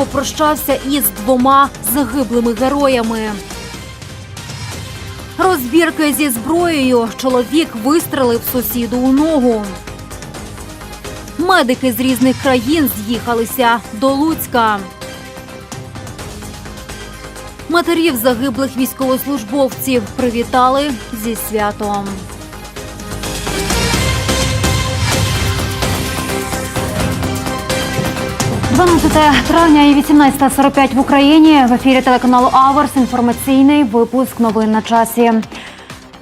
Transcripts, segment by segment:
попрощався із двома загиблими героями. Розбірки зі зброєю чоловік вистрелив сусіду у ногу. Медики з різних країн з'їхалися до Луцька. Матерів загиблих військовослужбовців привітали зі святом. 12 травня і 18.45 в Україні. В ефірі телеканалу Аверс. Інформаційний випуск новин на часі.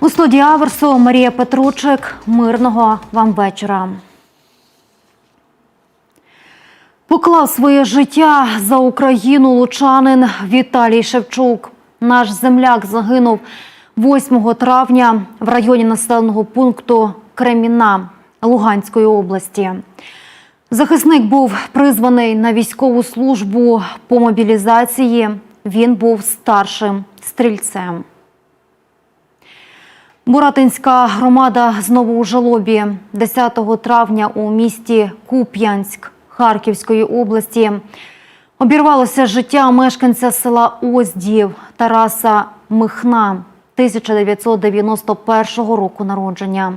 У студії Аверсу Марія Петручик. Мирного вам вечора. Поклав своє життя за Україну лучанин Віталій Шевчук. Наш земляк загинув 8 травня в районі населеного пункту Креміна Луганської області. Захисник був призваний на військову службу по мобілізації. Він був старшим стрільцем. Буратинська громада знову у жалобі 10 травня у місті Куп'янськ Харківської області обірвалося життя мешканця села Оздів Тараса Михна 1991 року народження.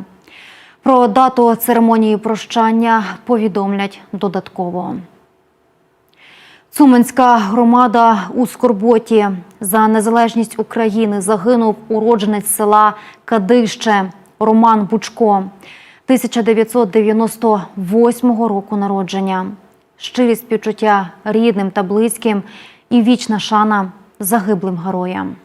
Про дату церемонії прощання повідомлять додатково. Цуменська громада у Скорботі за незалежність України загинув уродженець села Кадище Роман Бучко 1998 року народження. Щирі співчуття рідним та близьким і вічна шана загиблим героям.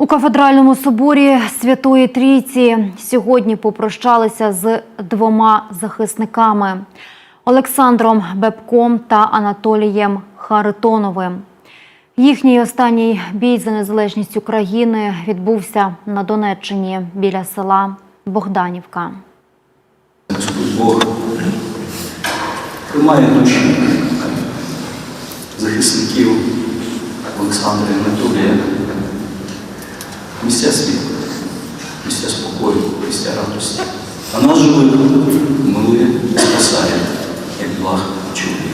У кафедральному соборі Святої Трійці сьогодні попрощалися з двома захисниками Олександром Бебком та Анатолієм Харитоновим. Їхній останній бій за незалежність України відбувся на Донеччині біля села Богданівка. Бог тримає душі захисників Олександра і Анатолія. Місця світла, місця спокою, місця радості. А нас живих милує, спасає, як благ чоловік.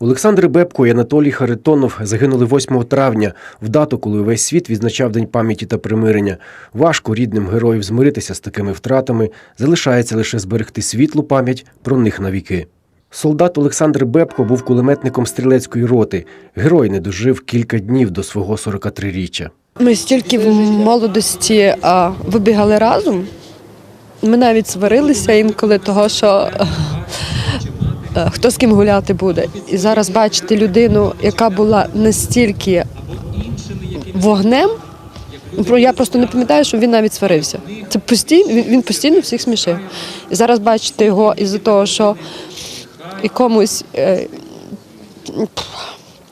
Олександр Бебко і Анатолій Харитонов загинули 8 травня, в дату, коли увесь світ відзначав День пам'яті та примирення. Важко рідним героїв змиритися з такими втратами, залишається лише зберегти світлу пам'ять про них навіки. Солдат Олександр Бебко був кулеметником стрілецької роти. Герой не дожив кілька днів до свого 43-річчя. Ми стільки в молодості а, вибігали разом. Ми навіть сварилися інколи того, що е, хто з ким гуляти буде. І зараз бачити людину, яка була настільки вогнем. Я просто не пам'ятаю, що він навіть сварився. Це постійно, він постійно всіх смішив. І зараз бачити його із-за того, що якомусь е,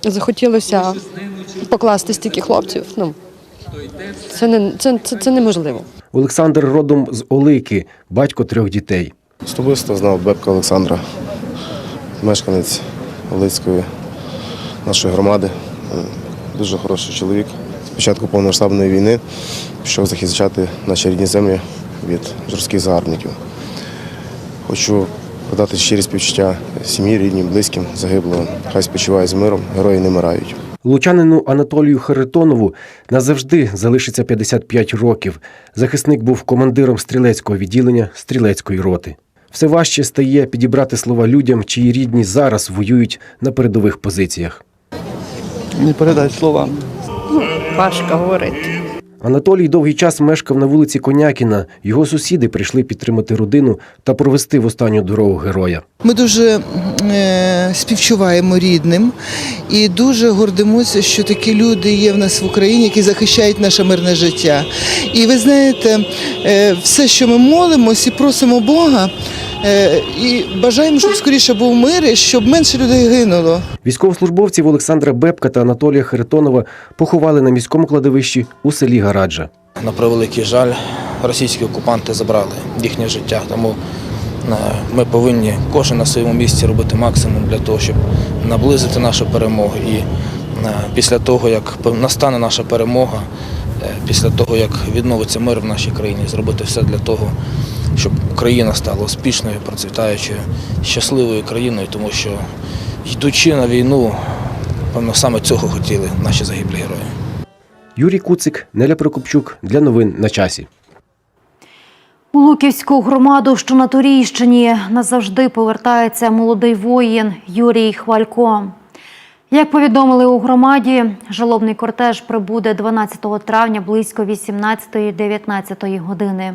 захотілося покласти стільки хлопців. Ну, це, не, це, це, це неможливо. Олександр родом з Олики, батько трьох дітей. Особисто знав Бебка Олександра, мешканець Олицької нашої громади. Е, Дуже хороший чоловік. З початку повномасштабної війни пішов захищати наші рідні землі від жорстких загарбників. Хочу подати щирі співчуття сім'ї, ріднім, близьким, загиблого. Хай спочиває з миром, герої не мирають. Лучанину Анатолію Харитонову назавжди залишиться 55 років. Захисник був командиром стрілецького відділення стрілецької роти. Все важче стає підібрати слова людям, чиї рідні зараз воюють на передових позиціях. Не передать словами. Важко говорити. Анатолій довгий час мешкав на вулиці Конякіна. Його сусіди прийшли підтримати родину та провести в останню дорогу героя. Ми дуже е, співчуваємо рідним і дуже гордимося, що такі люди є в нас в Україні, які захищають наше мирне життя. І ви знаєте, е, все, що ми молимось і просимо Бога, і бажаємо, щоб скоріше був мир, і щоб менше людей гинуло. Військовослужбовців Олександра Бебка та Анатолія Харитонова поховали на міському кладовищі у селі Гараджа. На превеликий жаль, російські окупанти забрали їхнє життя. Тому е, ми повинні кожен на своєму місці робити максимум для того, щоб наблизити нашу перемогу. І е, після того, як настане наша перемога, е, після того, як відновиться мир в нашій країні, зробити все для того, щоб Україна стала успішною, процвітаючою, щасливою країною, тому що йдучи на війну, певно, саме цього хотіли наші загиблі герої. Юрій Куцик, Неля Прокопчук для новин на часі. У Луківську громаду, що на Турійщині, назавжди повертається молодий воїн Юрій Хвалько. Як повідомили у громаді, жалобний кортеж прибуде 12 травня близько 18-19 години.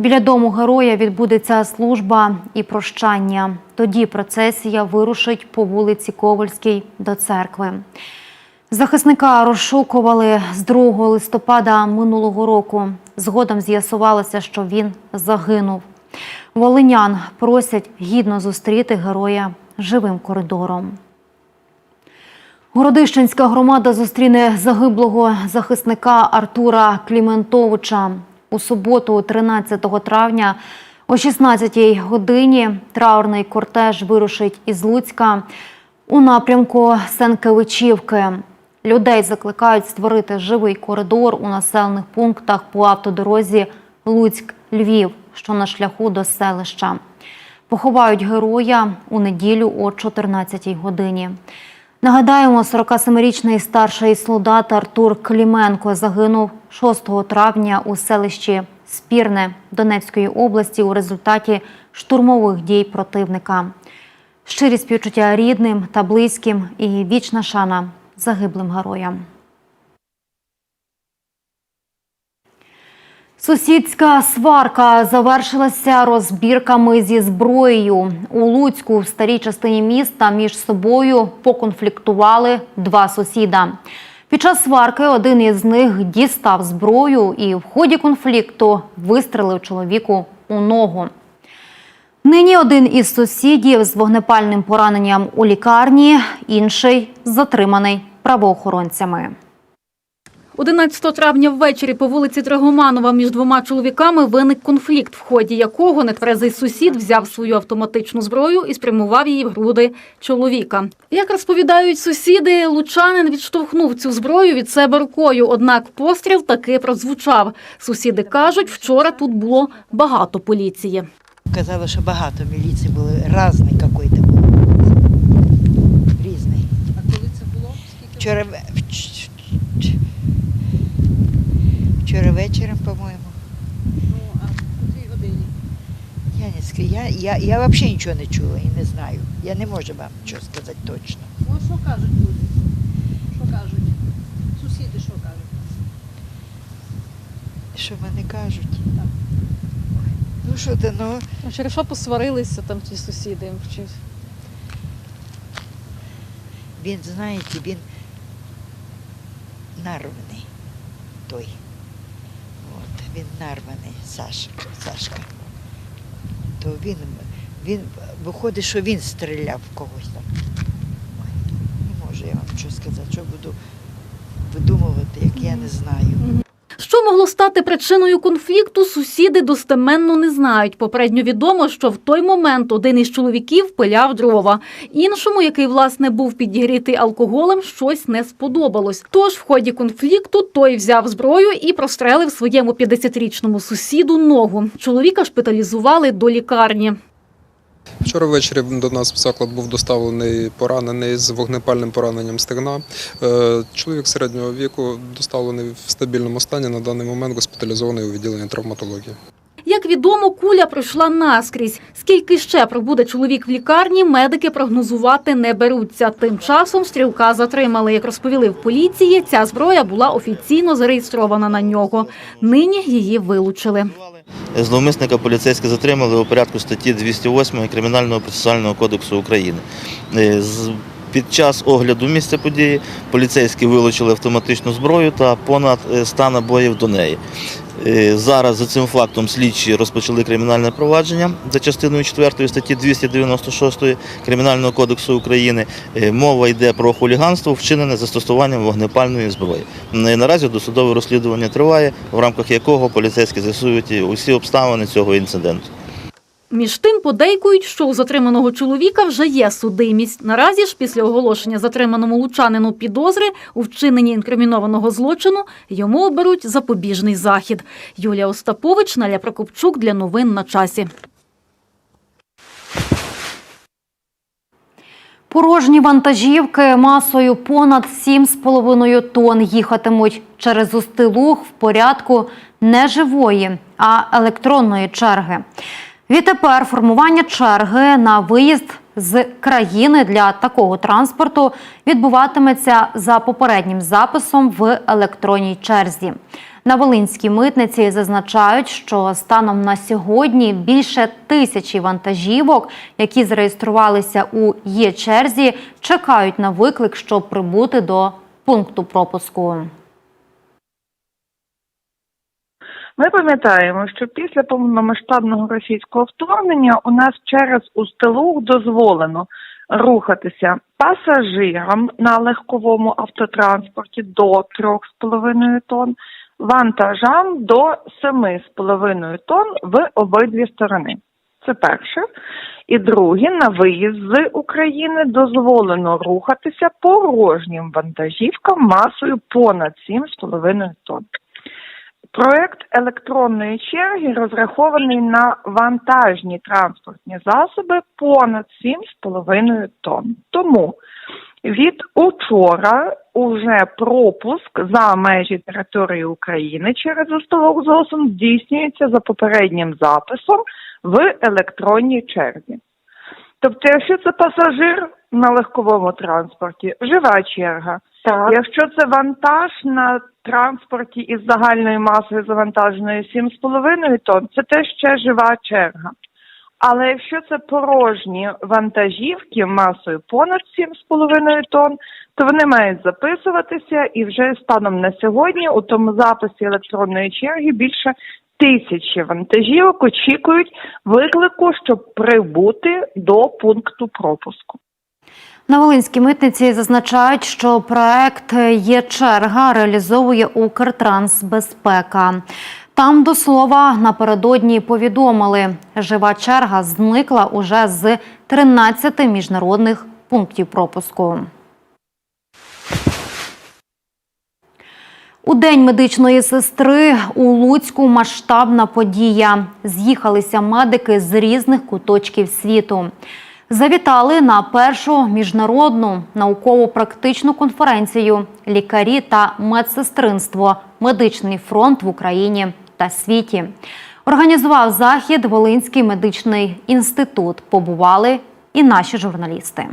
Біля дому героя відбудеться служба і прощання. Тоді процесія вирушить по вулиці Ковальській до церкви. Захисника розшукували з 2 листопада минулого року. Згодом з'ясувалося, що він загинув. Волинян просять гідно зустріти героя живим коридором. Городищенська громада зустріне загиблого захисника Артура Кліментовича. У суботу, 13 травня, о 16-й годині траурний кортеж вирушить із Луцька у напрямку Сенкевичівки. Людей закликають створити живий коридор у населених пунктах по автодорозі Луцьк-Львів, що на шляху до селища. Поховають героя у неділю о 14-й годині. Нагадаємо, 47-річний старший солдат Артур Кліменко загинув 6 травня у селищі Спірне Донецької області у результаті штурмових дій противника. Щирі співчуття рідним та близьким і вічна шана загиблим героям. Сусідська сварка завершилася розбірками зі зброєю. У Луцьку в старій частині міста між собою поконфліктували два сусіда. Під час сварки один із них дістав зброю і в ході конфлікту вистрелив чоловіку у ногу. Нині один із сусідів з вогнепальним пораненням у лікарні, інший затриманий правоохоронцями. 11 травня ввечері по вулиці Драгоманова між двома чоловіками виник конфлікт, в ході якого нетверезий сусід взяв свою автоматичну зброю і спрямував її в груди чоловіка. Як розповідають сусіди, лучанин відштовхнув цю зброю від себе рукою, однак постріл таки прозвучав. Сусіди кажуть, вчора тут було багато поліції. Казали, що багато міліції було, різний якийсь був. Різний. А коли це було? Вчора, в- в- ч- ч- вчора вечором, по-моєму. Ну, а в якій годині? Я не скажу. Я, я, я взагалі нічого не чула і не знаю. Я не можу вам нічого сказати точно. Ну, а що кажуть люди? Що кажуть? Сусіди що кажуть? Що вони кажуть? Ну що ти, ну, Через що посварилися там ті сусіди? він, знаєте, він нарваний той. Він нарваний, Сашка, Сашка. То він, він виходить, що він стріляв в когось там. Ой, не можу я вам що сказати, що буду видумувати, як я не знаю. Могло стати причиною конфлікту, сусіди достеменно не знають. Попередньо відомо, що в той момент один із чоловіків пиляв дрова. Іншому, який власне був підігрітий алкоголем, щось не сподобалось. Тож в ході конфлікту той взяв зброю і прострелив своєму 50-річному сусіду ногу. Чоловіка шпиталізували до лікарні. Вчора ввечері до нас в заклад був доставлений поранений з вогнепальним пораненням стегна. Е, Чоловік середнього віку доставлений в стабільному стані. На даний момент госпіталізований у відділенні травматології. Як відомо, куля пройшла наскрізь. Скільки ще пробуде чоловік в лікарні, медики прогнозувати не беруться. Тим часом стрілка затримали. Як розповіли в поліції, ця зброя була офіційно зареєстрована на нього. Нині її вилучили. Зловмисника поліцейські затримали у порядку статті 208 Кримінального процесуального кодексу України. Е, Під час огляду місця події поліцейські вилучили автоматичну зброю та понад е, 100 набоїв до неї. Е, Зараз за цим фактом слідчі розпочали кримінальне провадження за частиною 4 статті 296 Кримінального кодексу України. Е, Мова йде про хуліганство, вчинене застосуванням вогнепальної зброї. Наразі досудове розслідування триває, в рамках якого поліцейські з'ясують усі обставини цього інциденту. Між тим подейкують, що у затриманого чоловіка вже є судимість. Наразі ж після оголошення затриманому лучанину підозри у вчиненні інкримінованого злочину йому оберуть запобіжний захід. Юлія Остапович, Наля Прокопчук для новин на часі. Порожні вантажівки масою понад 7,5 тонн їхатимуть через Устилуг в порядку не живої, а електронної черги. Відтепер формування черги на виїзд з країни для такого транспорту відбуватиметься за попереднім записом в електронній черзі. На Волинській митниці зазначають, що станом на сьогодні більше тисячі вантажівок, які зареєструвалися у є-черзі, чекають на виклик, щоб прибути до пункту пропуску. Ми пам'ятаємо, що після повномасштабного російського вторгнення у нас через Устилуг дозволено рухатися пасажирам на легковому автотранспорті до 3,5 тонн, вантажам до 7,5 тонн в обидві сторони. Це перше. І друге, на виїзд з України дозволено рухатися порожнім вантажівкам масою понад 7,5 тонн. Проект електронної черги розрахований на вантажні транспортні засоби понад 7,5 тонн. Тому від учора уже пропуск за межі території України через островок ЗОСом здійснюється за попереднім записом в електронній черзі. Тобто, якщо це пасажир на легковому транспорті, жива черга. Якщо це вантаж на транспорті із загальною масою завантаженою 7,5 тонн, це теж ще жива черга. Але якщо це порожні вантажівки масою понад 7,5 тонн, то вони мають записуватися і вже станом на сьогодні у тому записі електронної черги більше тисячі вантажівок очікують виклику, щоб прибути до пункту пропуску. На Волинській митниці зазначають, що проект є черга реалізовує Укртрансбезпека. Там до слова напередодні повідомили, жива черга зникла уже з 13 міжнародних пунктів пропуску. У день медичної сестри у Луцьку масштабна подія. З'їхалися медики з різних куточків світу. Завітали на першу міжнародну науково-практичну конференцію лікарі та медсестринство Медичний фронт в Україні та світі. Організував захід Волинський медичний інститут. Побували і наші журналісти.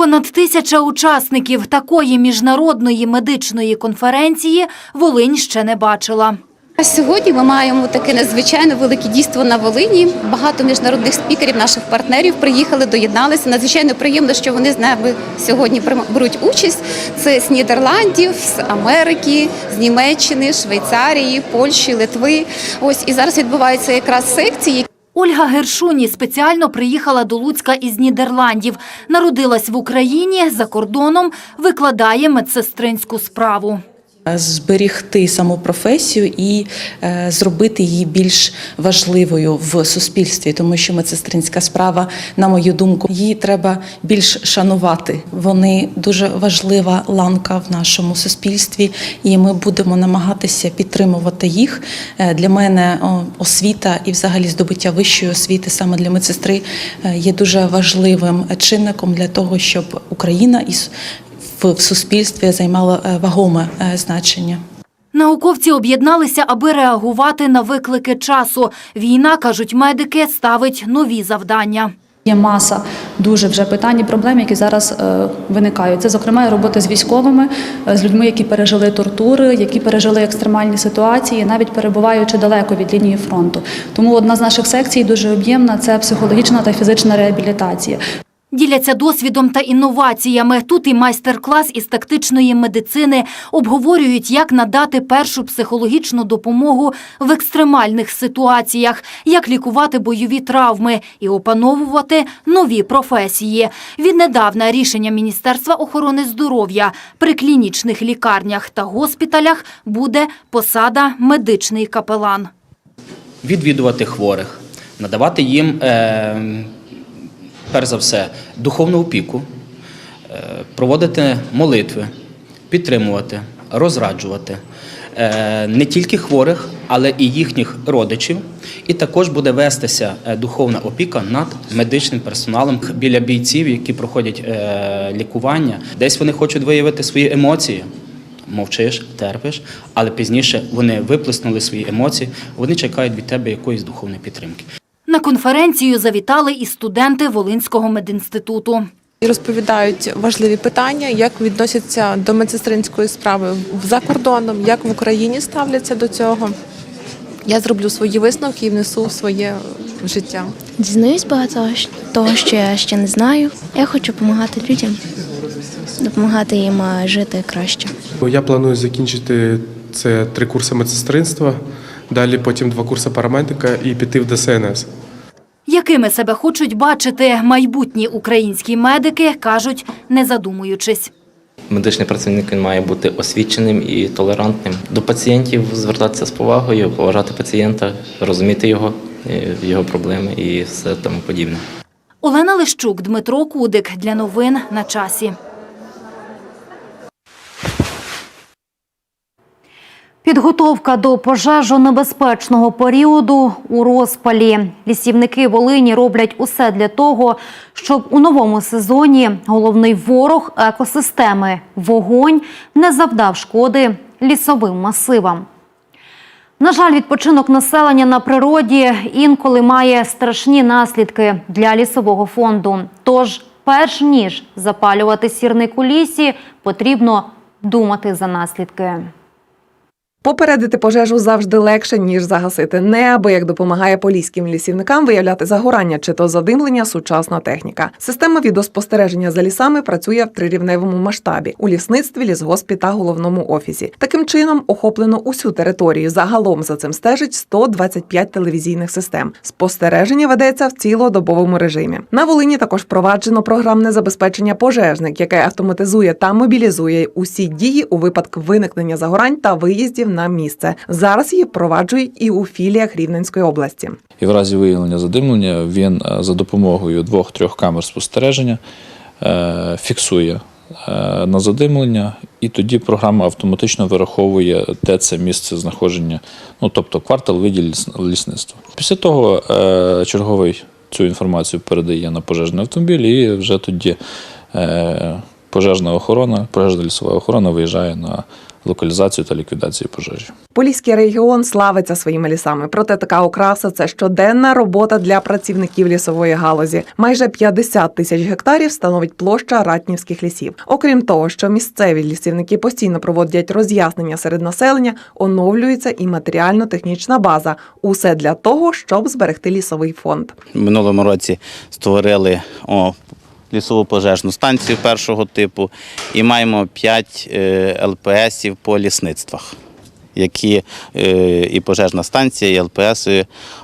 Понад тисяча учасників такої міжнародної медичної конференції Волинь ще не бачила. Сьогодні ми маємо таке надзвичайно велике дійство на Волині. Багато міжнародних спікерів, наших партнерів приїхали, доєдналися. Надзвичайно приємно, що вони з нами сьогодні беруть участь. Це з Нідерландів, з Америки, з Німеччини, Швейцарії, Польщі, Литви. Ось і зараз відбуваються якраз секції. Ольга Гершуні спеціально приїхала до Луцька із Нідерландів. Народилась в Україні, за кордоном, викладає медсестринську справу. Зберігти саму професію і е, зробити її більш важливою в суспільстві, тому що медсестринська справа, на мою думку, її треба більш шанувати. Вони дуже важлива ланка в нашому суспільстві, і ми будемо намагатися підтримувати їх. Е, Для мене освіта і, взагалі, здобуття вищої освіти саме для медсестри е, є дуже важливим чинником для того, щоб Україна із в в суспільстві займало е, вагоме е, значення. Науковці об'єдналися, аби реагувати на виклики часу. Війна, кажуть медики, ставить нові завдання. Є маса дуже вже питань і проблем, які зараз е, виникають. Це, зокрема, і робота з військовими, з людьми, які пережили тортури, які пережили екстремальні ситуації, навіть перебуваючи далеко від лінії фронту. Тому одна з наших секцій дуже об'ємна це психологічна та фізична реабілітація. Діляться досвідом та інноваціями. Тут і майстер-клас із тактичної медицини обговорюють, як надати першу психологічну допомогу в екстремальних ситуаціях, як лікувати бойові травми і опановувати нові професії. Віднедавна рішення Міністерства охорони здоров'я при клінічних лікарнях та госпіталях буде посада медичний капелан. відвідувати хворих, надавати їм, е, перш за все, духовну опіку, е, проводити молитви, підтримувати, розраджувати е, не тільки хворих, але і їхніх родичів. І також буде вестися е, духовна опіка над медичним персоналом біля бійців, які проходять лікування. Десь вони хочуть виявити свої емоції. Мовчиш, терпиш, але пізніше вони виплеснули свої емоції, вони чекають від тебе якоїсь духовної підтримки. На конференцію завітали і студенти Волинського медінституту. І розповідають важливі питання, як відносяться до медсестринської справи за кордоном, як в Україні ставляться до цього. Я зроблю свої висновки і внесу в своє життя. Дізнаюсь багато того, що я ще не знаю. Я хочу допомагати людям, допомагати їм е, жити краще. Я планую закінчити це три курси медсестринства, далі потім два курси парамедика і піти в ДСНС. Якими себе хочуть бачити майбутні українські медики, кажуть, не задумуючись. Медичний працівник він має бути освіченим і толерантним. До пацієнтів звертатися з повагою, поважати пацієнта, розуміти його, е, його проблеми і все тому подібне. Олена Лищук, Дмитро Кудик для новин на часі. Підготовка до пожежонебезпечного періоду у розпалі. Лісівники Волині роблять усе для того, щоб у новому сезоні головний ворог екосистеми вогонь не завдав шкоди лісовим масивам. На жаль, відпочинок населення на природі інколи має страшні наслідки для лісового фонду. Тож, перш ніж запалювати сірник у лісі, потрібно думати за наслідки. Попередити пожежу завжди легше, ніж загасити. Неабияк допомагає поліським лісівникам виявляти загорання чи то задимлення сучасна техніка. Система відеоспостереження за лісами працює в трирівневому масштабі у лісництві, лісгоспі та головному офісі. Таким чином охоплено усю територію. Загалом за цим стежить 125 телевізійних систем. Спостереження ведеться в цілодобовому режимі. На Волині також впроваджено програмне забезпечення пожежник, яке автоматизує та мобілізує усі дії у випадку виникнення загорань та виїздів на місце. Зараз її впроваджують і у філіях Рівненської області. І в разі виявлення задимлення він е, за допомогою двох-трьох камер спостереження е, фіксує е, на задимлення, і тоді програма автоматично вираховує, де це місце знаходження, ну тобто квартал виділ лісництва. Після того черговий цю інформацію передає на пожежний автомобіль, і вже тоді пожежна охорона, пожежна лісова охорона виїжджає на локалізацію та ліквідацію пожежі. Поліський регіон славиться своїми лісами. Проте така окраса це щоденна робота для працівників лісової галузі. Майже 50 тисяч гектарів становить площа ратнівських лісів. Окрім того, що місцеві лісівники постійно проводять роз'яснення серед населення, оновлюється і матеріально-технічна база. Усе для того, щоб зберегти лісовий фонд. Минулому році створили о, лісову пожежну станцію першого типу і маємо 5 ЛПСів по лісництвах, які е, і пожежна станція, і ЛПС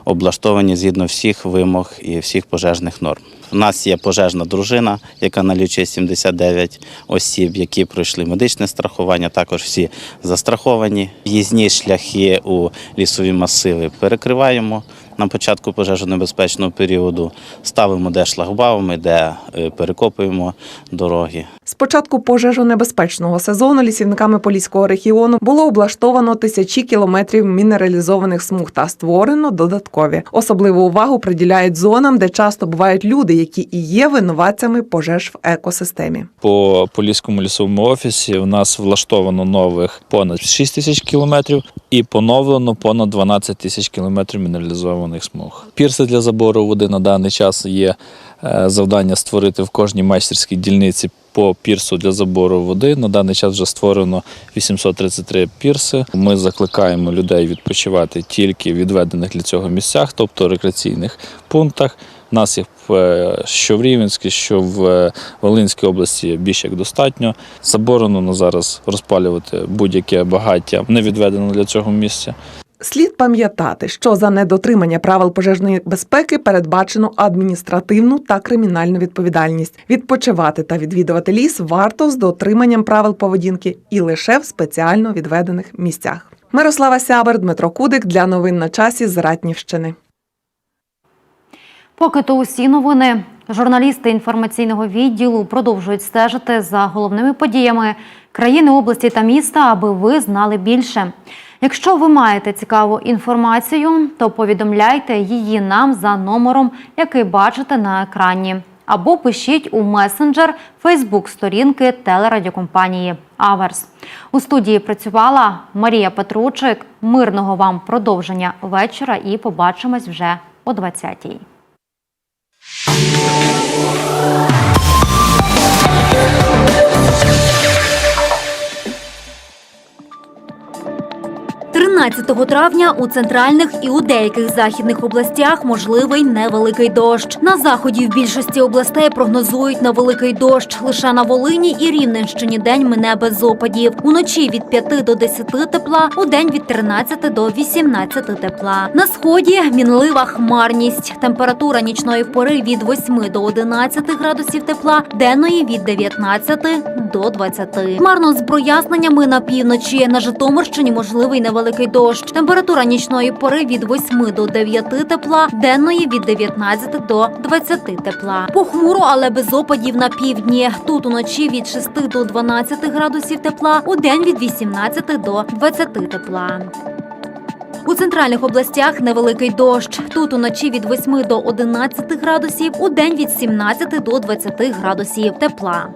облаштовані згідно всіх вимог і всіх пожежних норм. У нас є пожежна дружина, яка налічує 79 осіб, які пройшли медичне страхування. Також всі застраховані. В'їзні шляхи у лісові масиви перекриваємо на початку пожежонебезпечного періоду. Ставимо де шлагбаumi, де е, перекопуємо дороги. З початку пожежонебезпечного сезону лісівниками Поліського регіону було облаштовано тисячі кілометрів мінералізованих смуг та створено додаткові. Особливу увагу приділяють зонам, де часто бувають люди, які і є винуватцями пожеж в екосистемі. По Поліському лісовому офісі в нас влаштовано нових понад 6 тисяч кілометрів і поновлено понад 12 тисяч кілометрів мінералізованих смуг. Пірси для забору води на даний час є е, завдання створити в кожній майстерській дільниці по пірсу для забору води. На даний час вже створено 833 пірси. Ми закликаємо людей відпочивати тільки в відведених для цього місцях, тобто рекреаційних пунктах. У нас їх е, що в Рівенській, що в е, Волинській області більш як достатньо. Заборонено зараз розпалювати будь-яке багаття, не відведено для цього місця. Слід пам'ятати, що за недотримання правил пожежної безпеки передбачено адміністративну та кримінальну відповідальність. Відпочивати та відвідувати ліс варто з дотриманням правил поведінки і лише в спеціально відведених місцях. Мирослава Сябер, Дмитро Кудик для новин на часі з Ратнівщини. Поки то усі новини. Журналісти інформаційного відділу продовжують стежити за головними подіями країни, області та міста, аби ви знали більше. Якщо ви маєте цікаву інформацію, то повідомляйте її нам за номером, який бачите на екрані, або пишіть у месенджер Фейсбук-сторінки телерадіокомпанії Аверс. У студії працювала Марія Петручик. Мирного вам продовження вечора і побачимось вже о 20-й. Тринадцятого травня у центральних і у деяких західних областях можливий невеликий дощ. На заході в більшості областей прогнозують на великий дощ. Лише на Волині і Рівненщині день мине без опадів. Уночі від 5 до 10 тепла, у день від 13 до 18 тепла. На сході мінлива хмарність. Температура нічної пори від 8 до 11 градусів тепла, денної від 19 до 20. Хмарно з проясненнями на півночі. На Житомирщині можливий невеликий дощ. Температура нічної пори від 8 до 9 тепла, денної від 19 до 20 тепла. Похмуро, але без опадів на півдні. Тут уночі від 6 до 12 градусів тепла, у день від 18 до 20 тепла. У центральних областях невеликий дощ. Тут уночі від 8 до 11 градусів, у день від 17 до 20 градусів тепла.